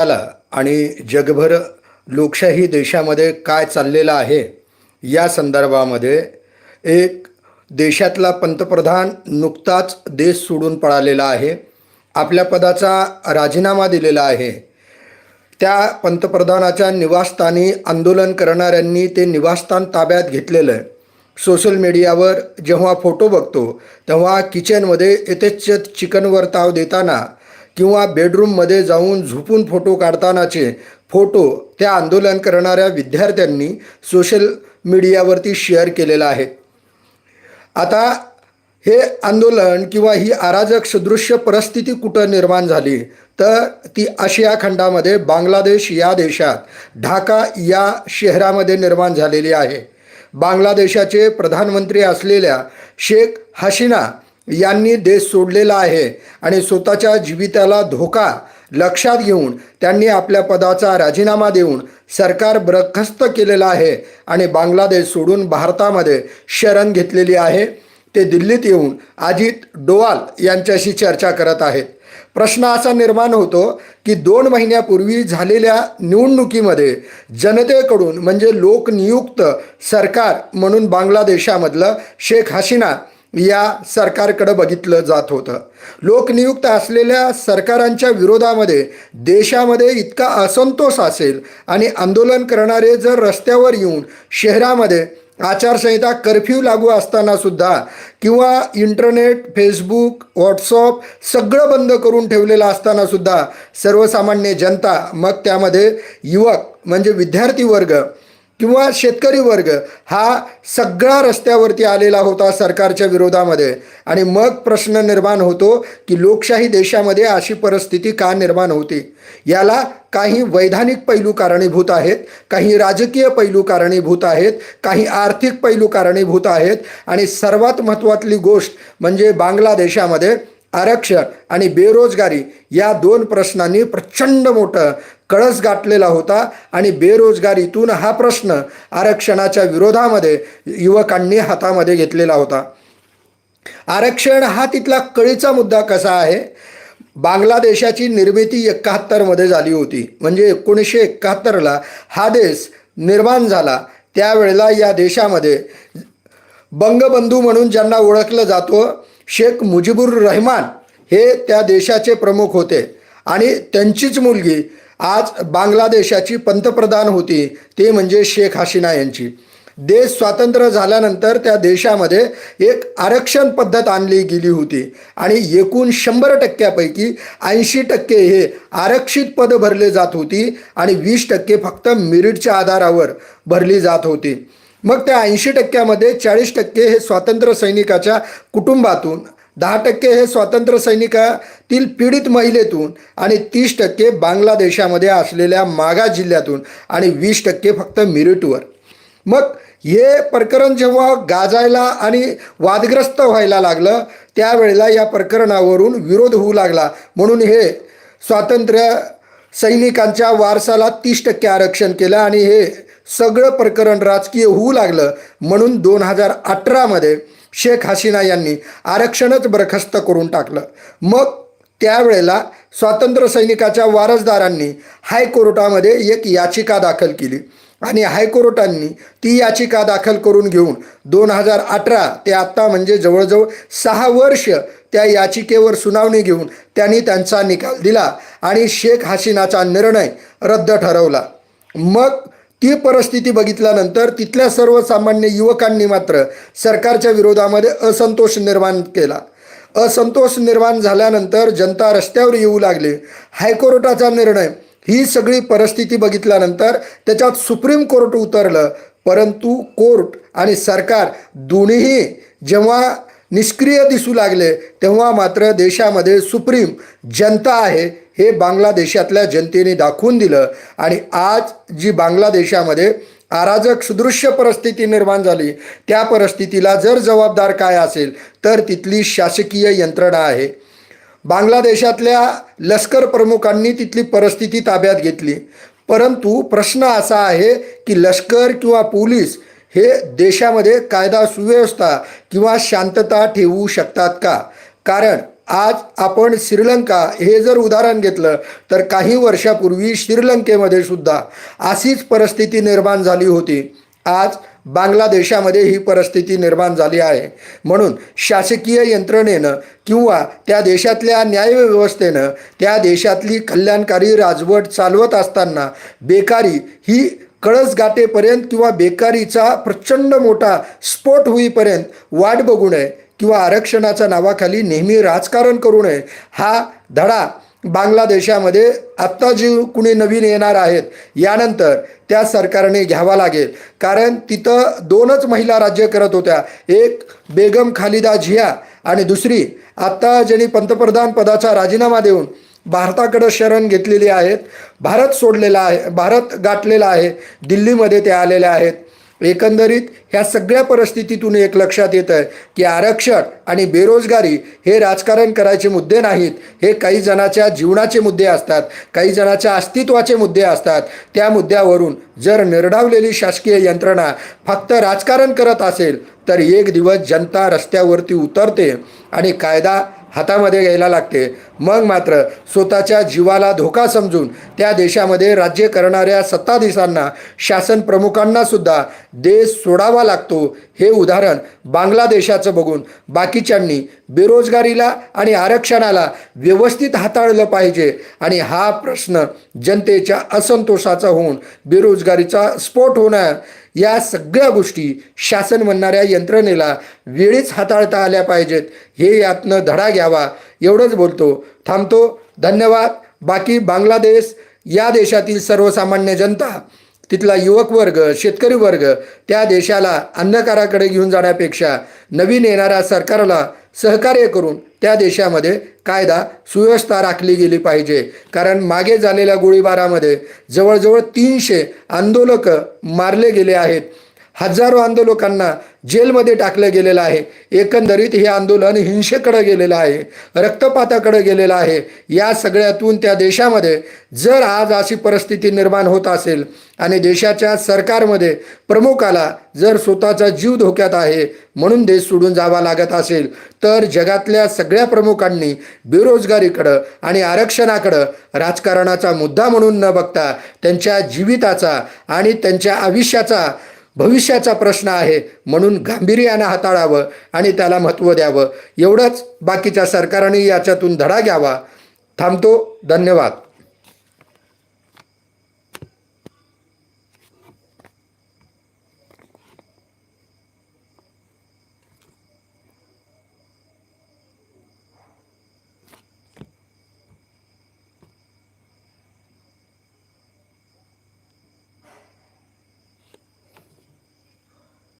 झाला आणि जगभर लोकशाही देशामध्ये काय चाललेलं आहे या संदर्भामध्ये एक देशातला पंतप्रधान नुकताच देश सोडून पळालेला आहे. आपल्या पदाचा राजीनामा दिलेला आहे. त्या पंतप्रधानाच्या निवासस्थानी आंदोलन करणाऱ्यांनी ते निवासस्थान ताब्यात घेतलेलं आहे. सोशल मीडियावर जेव्हा फोटो बघतो तेव्हा किचनमध्ये येथेच चिकन वर्ताव देताना किंवा बेडरूममध्ये जाऊन झोपून फोटो काढतानाचे फोटो त्या आंदोलन करणाऱ्या विद्यार्थ्यांनी सोशल मीडियावरती शेअर केलेला आहे. आता हे आंदोलन किंवा ही अराजक सदृश्य परिस्थिती कुठं निर्माण झाली? तर ती आशिया खंडामध्ये बांगलादेश या देशात ढाका या शहरामध्ये निर्माण झालेली आहे. बांगलादेशाचे प्रधानमंत्री असलेल्या शेख हसीना यांनी देश सोडलेला आहे आणि स्वतःच्या जीविताला धोका लक्षात घेऊन त्यांनी आपल्या पदाचा राजीनामा देऊन सरकार बरखास्त केलेलं आहे आणि बांगलादेश सोडून भारतामध्ये शरण घेतलेली आहे. ते दिल्लीत येऊन अजित डोवाल यांच्याशी चर्चा करत आहेत. प्रश्न असा निर्माण होतो की दोन महिन्यापूर्वी झालेल्या निवडणुकीमध्ये जनतेकडून म्हणजे लोकनियुक्त सरकार म्हणून बांगलादेशामधलं शेख हसीना या सरकारकडं बघितलं जात होतं. लोकनियुक्त असलेल्या सरकारांच्या विरोधामध्ये देशामध्ये इतका असंतोष असेल आणि आंदोलन करणारे जर रस्त्यावर येऊन शहरामध्ये आचारसंहिता कर्फ्यू लागू असताना सुद्धा किंवा इंटरनेट फेसबुक व्हॉट्सअप सगळं बंद करून ठेवलेलं असताना सुद्धा सर्वसामान्य जनता मग त्यामध्ये युवक म्हणजे विद्यार्थी वर्ग किंवा शेतकरी वर्ग हा सगळा रस्त्यावरती आलेला होता सरकारच्या विरोधामध्ये. आणि मग प्रश्न निर्माण होतो की लोकशाही देशामध्ये अशी परिस्थिती का निर्माण होती? याला काही वैधानिक पैलू कारणीभूत आहेत काही राजकीय पैलू कारणीभूत आहेत काही आर्थिक पैलू कारणीभूत आहेत. आणि सर्वात महत्त्वातली गोष्ट म्हणजे बांगलादेशामध्ये आरक्षण आणि बेरोजगारी या दोन प्रश्नांनी प्रचंड मोठं कळस गाठलेला होता आणि बेरोजगारीतून हा प्रश्न आरक्षणाच्या विरोधामध्ये युवकांनी हातामध्ये घेतलेला होता. आरक्षण हा तिथला कळीचा मुद्दा कसा आहे? बांगलादेशाची निर्मिती एकाहत्तरमध्ये झाली होती. म्हणजे एकोणीसशे एकाहत्तरला हा देश निर्माण झाला. त्यावेळेला या देशामध्ये बंगबंधू म्हणून ज्यांना ओळखलं जातो शेख मुजीबुर रहमान हे त्या देशाचे प्रमुख होते. आणि त्यांचीच मुलगी आज बांगलादेशाची पंतप्रधान होती ते म्हणजे शेख हसीना यांची. देश स्वातंत्र्य झाल्यानंतर त्या देशामध्ये एक आरक्षण पद्धत आणली गेली होती. आणि एकूण शंभर टक्क्यापैकी ऐंशी टक्के हे आरक्षित पद भरले जात होती आणि वीस टक्के फक्त मेरिटच्या आधारावर भरली जात होती. मग त्या ऐंशी टक्क्यामध्ये चाळीस टक्के हे स्वातंत्र्य सैनिकाच्या कुटुंबातून दहा टक्के हे स्वातंत्र्य सैनिकातील पीडित महिलेतून आणि तीस टक्के बांगलादेशामध्ये असलेल्या मागा जिल्ह्यातून आणि वीस टक्के फक्त मिरिटवर. मग हे प्रकरण जेव्हा गाजायला आणि वादग्रस्त व्हायला लागलं त्यावेळेला या प्रकरणावरून विरोध होऊ लागला. म्हणून हे स्वातंत्र्य सैनिकांच्या वारसाला तीस टक्के आरक्षण केलं आणि हे सगळं प्रकरण राजकीय होऊ लागलं म्हणून दोन हजार अठरामध्ये शेख हसीना यांनी आरक्षणच बरखास्त करून टाकलं. मग त्यावेळेला स्वातंत्र्य सैनिकाच्या वारसदारांनी हायकोर्टामध्ये एक याचिका दाखल केली आणि हायकोर्टांनी ती याचिका दाखल करून घेऊन दोन हजार अठरा ते आत्ता म्हणजे जवळजवळ सहा वर्ष त्या याचिकेवर सुनावणी घेऊन त्यांनी त्यांचा निकाल दिला आणि शेख हसीनाचा निर्णय रद्द ठरवला. मग ती परिस्थिती बघितल्यानंतर तिथल्या सर्वसामान्य युवकांनी मात्र सरकारच्या विरोधामध्ये असंतोष निर्माण केला. असंतोष निर्माण झाल्यानंतर जनता रस्त्यावर येऊ लागली. हायकोर्टाचा निर्णय ही सगळी परिस्थिती बघितल्यानंतर त्याच्यात सुप्रीम कोर्ट उतरलं. परंतु कोर्ट आणि सरकार दोन्हीही जेव्हा निष्क्रिय दिसू लागले तेव्हा मात्र देशामध्ये सुप्रीम जनता आहे हे बांगलादेशातल्या जनतेने दाखवून दिलं आणि आज जी बांगलादेशामध्ये अराजक सदृश्य परिस्थिती निर्माण झाली त्या परिस्थितीला जर जबाबदार काय असेल तर तिथली शासकीय यंत्रणा आहे. बांगलादेशातल्या लष्कर प्रमुखांनी तिथली परिस्थिती ताब्यात घेतली. परंतु प्रश्न असा आहे की लष्कर किंवा पोलीस हे देशामध्ये कायदा सुव्यवस्था किंवा शांतता ठेवू शकतात का? कारण आज आपण श्रीलंका हे जर उदाहरण घेतलं तर काही वर्षापूर्वी श्रीलंकेमध्ये सुद्धा अशीच परिस्थिती निर्माण झाली होती. आज बांगलादेशामध्ये ही परिस्थिती निर्माण झाली आहे. म्हणून शासकीय यंत्रणेनं किंवा त्या देशातल्या न्यायव्यवस्थेनं त्या देशातली कल्याणकारी राजवट चालवत असताना बेकारी ही कळस गाठेपर्यंत किंवा बेकारीचा प्रचंड मोठा स्फोट होईपर्यंत वाट बघू नये. किंवा आरक्षणाच्या नावाखाली नेहमी राजकारण करू नये हा धडा बांगलादेशामध्ये आत्ता जी कुणी नवीन येणार आहेत यानंतर त्या सरकारने घ्यावा लागेल. कारण तिथं दोनच महिला राज्य करत होत्या एक बेगम खालिदा झिया आणि दुसरी आत्ता ज्यांनी पंतप्रधान पदाचा राजीनामा देऊन भारताकडं शरण घेतलेली आहेत भारत सोडलेला आहे भारत गाठलेला आहे दिल्लीमध्ये ते आलेले आहेत. एकंदरीत ह्या सगळ्या परिस्थितीतून एक लक्षात येतं आहे की आरक्षण आणि बेरोजगारी हे राजकारण करायचे मुद्दे नाहीत. हे काही जणाच्या जीवनाचे मुद्दे असतात काही जणाच्या अस्तित्वाचे मुद्दे असतात. त्या मुद्द्यावरून जर निर्डावलेली शासकीय यंत्रणा फक्त राजकारण करत असेल तर एक दिवस जनता रस्त्यावरती उतरते आणि कायदा हातामध्ये घ्यायला लागते. मग मात्र स्वतःच्या जीवाला धोका समजून त्या देशामध्ये राज्य करणाऱ्या सत्ताधीशांना शासन प्रमुखांना सुद्धा देश सोडावा लागतो. हे उदाहरण बांगलादेशाचं बघून बाकीच्यांनी बेरोजगारीला आणि आरक्षणाला व्यवस्थित हाताळलं पाहिजे. आणि हा प्रश्न जनतेच्या असंतोषाचा होऊन बेरोजगारीचा स्फोट होणार. या सगळ्या गोष्टी शासन म्हणणाऱ्या यंत्रणेला वेळीच हाताळता आल्या पाहिजेत. हे यातनं धडा घ्यावा. एवढंच बोलतो. थांबतो. धन्यवाद. बाकी बांगलादेश या देशातील सर्वसामान्य जनता तिथला युवक वर्ग शेतकरी वर्ग त्या देशाला अंधकाराकडे घेऊन जाण्यापेक्षा नवीन येणाऱ्या सरकारला सहकार्य करून त्या देशामध्ये कायदा सुव्यवस्था राखली गेली पाहिजे. कारण मागे झालेल्या गोळीबारामध्ये जवळजवळ तीनशे आंदोलकं मारले गेले आहेत. हजारो आंदोलकांना जेलमध्ये टाकलं गेलेलं आहे. एकंदरीत हे आंदोलन हिंसेकडे गेलेलं आहे रक्तपाताकडे गेलेलं आहे. या सगळ्यातून त्या देशामध्ये जर आज अशी परिस्थिती निर्माण होत असेल आणि देशाच्या सरकारमध्ये प्रमुखाला जर स्वतःचा जीव धोक्यात आहे म्हणून देश सोडून जावा लागत असेल तर जगातल्या सगळ्या प्रमुखांनी बेरोजगारीकडं आणि आरक्षणाकडं राजकारणाचा मुद्दा म्हणून न बघता त्यांच्या जीविताचा आणि त्यांच्या आयुष्याचा भविष्याचा प्रश्न आहे म्हणून गांभीर्यानं हाताळावं आणि त्याला महत्त्व द्यावं. एवढंच बाकीच्या सरकारने याच्यातून धडा घ्यावा. थांबतो. धन्यवाद.